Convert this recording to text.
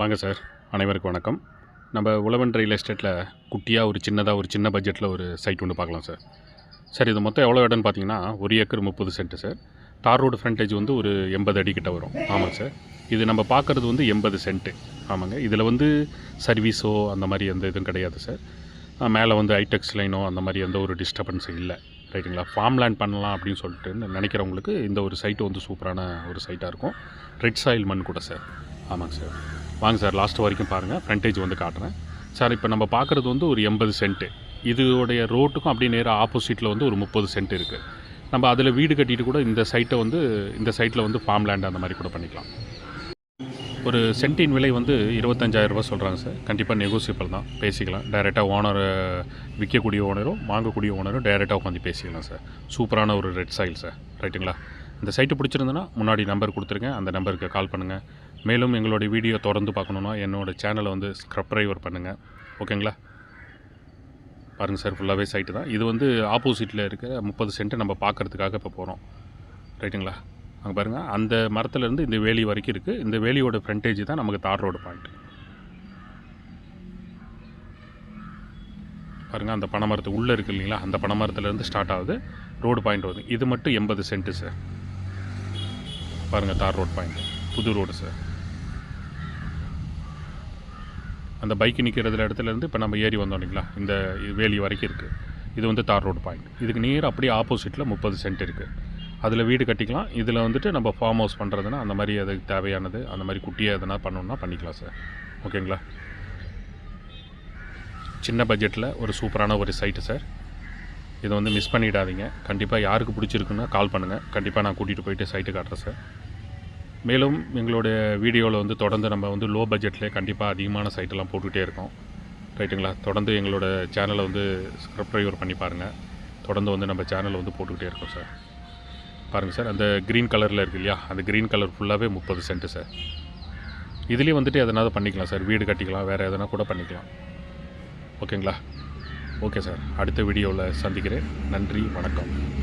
வாங்க சார். அனைவருக்கும் வணக்கம். நம்ம உழவன் ரியல் எஸ்டேட்டில் குட்டியாக ஒரு சின்னதாக ஒரு சின்ன பட்ஜெட்டில் ஒரு சைட் ஒன்று பார்க்கலாம் சார். சார் இது மொத்தம் எவ்வளோ இடம்னு பார்த்தீங்கன்னா ஒரு ஏக்கர் முப்பது cent sir. Tar road frontage வந்து ஒரு எண்பது அடி கிட்ட வரும். ஆமாங்க சார். இது நம்ம பார்க்குறது வந்து எண்பது சென்ட்டு ஆமாங்க. இதில் வந்து சர்வீஸோ அந்த மாதிரி எந்த இதுவும் கிடையாது சார். மேலே வந்து ஐடெக்ஸ் லைனோ அந்த மாதிரி எந்த ஒரு டிஸ்டர்பன்ஸும் இல்லை. ரைட்டுங்களா? ஃபார்ம் லேண்ட் பண்ணலாம் அப்படின்னு சொல்லிட்டு நினைக்கிறவங்களுக்கு இந்த ஒரு சைட்டு வந்து சூப்பரான ஒரு சைட்டாக இருக்கும். ரெட் சாயில் மண் கூட சார். ஆமாங்க சார். வாங்க சார் லாஸ்ட் வரைக்கும் பாருங்கள் ஃப்ரண்டேஜ் வந்து காட்டுறேன். சார் இப்போ நம்ம பார்க்குறது வந்து ஒரு எண்பது சென்ட்டு இதோடைய ரோட்டுக்கும் அப்படியே நேராக ஆப்போசிட்டில் வந்து ஒரு முப்பது சென்ட் இருக்குது நம்ம அதில் வீடு கட்டிட்டு கூட இந்த சைட்டை வந்து இந்த சைட்டில் வந்து ஃபார்ம் லேண்ட் அந்த மாதிரி கூட பண்ணிக்கலாம். ஒரு சென்ட்டின் விலை வந்து இருபத்தஞ்சாயிரரூபா சொல்கிறாங்க சார். கண்டிப்பாக நெகோசியபிள் தான். பேசிக்கலாம். டைரெக்டாக ஓனர் விற்கக்கூடிய ஓனரும் வாங்கக்கூடிய ஓனரும் டைரெக்டாக உட்காந்து பேசிக்கலாம் சார். சூப்பரான ஒரு ரெட் சாயில் சார். ரைட்டுங்களா இந்த சைட்டு பிடிச்சிருந்ததுன்னா முன்னாடி நம்பர் கொடுத்துருங்க. அந்த நம்பருக்கு கால் பண்ணுங்கள் மேலும் எங்களுடைய வீடியோ தொடர்ந்து பார்க்கணுன்னா என்னோட சேனலை வந்து ஸ்க்ரப்ரைவர் பண்ணுங்கள் ஓகேங்களா? பாருங்கள் சார் ஃபுல்லாகவே சைட்டு தான். இது வந்து ஆப்போசிட்டில் இருக்க முப்பது சென்ட்டு நம்ம பார்க்குறதுக்காக இப்போ போகிறோம் ரைட்டுங்களா அங்கே பாருங்கள் அந்த மரத்துலேருந்து இந்த வேலி வரைக்கும் இருக்குது இந்த வேலியோட ஃப்ரண்டேஜ் தான் நமக்கு தார் ரோடு பாயிண்ட் பாருங்கள் அந்த பனைமரத்து உள்ளே இருக்குது இல்லைங்களா? அந்த பனைமரத்துலேருந்து ஸ்டார்ட் ஆகுது. ரோடு பாயிண்ட் வருது. இது மட்டும் எண்பது சென்ட்டு சார் பாருங்கள் தார் ரோடு பாயிண்ட் புது ரோடு சார் அந்த பைக் நிற்கிறதுல இடத்துலேருந்து இப்போ நம்ம ஏறி வந்தோம் இல்லைங்களா? இந்த வேலி வரைக்கும் இருக்குது இது வந்து தார் ரோடு பாயிண்ட். இதுக்கு நீர் அப்படியே ஆப்போசிட்டில் முப்பது சென்ட் இருக்குது அதில் வீடு கட்டிக்கலாம். இதில் வந்துட்டு நம்ம ஃபார்ம் ஹவுஸ் பண்ணுறதுனா அந்த மாதிரி அதுக்கு தேவையானது அந்த மாதிரி குட்டியாக எதனா பண்ணணுன்னா பண்ணிக்கலாம் சார். ஓகேங்களா? சின்ன பட்ஜெட்டில் ஒரு சூப்பரான ஒரு சைட்டு சார். இதை வந்து மிஸ் பண்ணிடாதீங்க. கண்டிப்பாக யாருக்கு பிடிச்சிருக்குன்னா கால் பண்ணுங்கள் கண்டிப்பாக நான் கூட்டிகிட்டு போயிட்டு சைட்டு காட்டுறேன் சார். மேலும் எங்களுடைய வீடியோவில் வந்து தொடர்ந்து நம்ம வந்து லோ பட்ஜெட்லேயே கண்டிப்பாக அதிகமான சைட்டெல்லாம் போட்டுக்கிட்டே இருக்கோம். ரைட்டுங்களா? தொடர்ந்து எங்களோட சேனலை வந்து சப்ஸ்கிரைபர் பண்ணி பாருங்கள் தொடர்ந்து வந்து நம்ம சேனலை வந்து போட்டுக்கிட்டே இருக்கோம் சார் பாருங்கள் சார் அந்த க்ரீன் கலரில் இருக்கு இல்லையா? அந்த க்ரீன் கலர் ஃபுல்லாகவே முப்பது சென்ட்டு சார் இதுலேயே வந்துட்டு எதனாவது பண்ணிக்கலாம் சார் வீடு கட்டிக்கலாம் வேறு எதனா கூட பண்ணிக்கலாம். ஓகேங்களா? ஓகே சார் அடுத்த வீடியோவில் சந்திக்கிறேன். நன்றி வணக்கம்.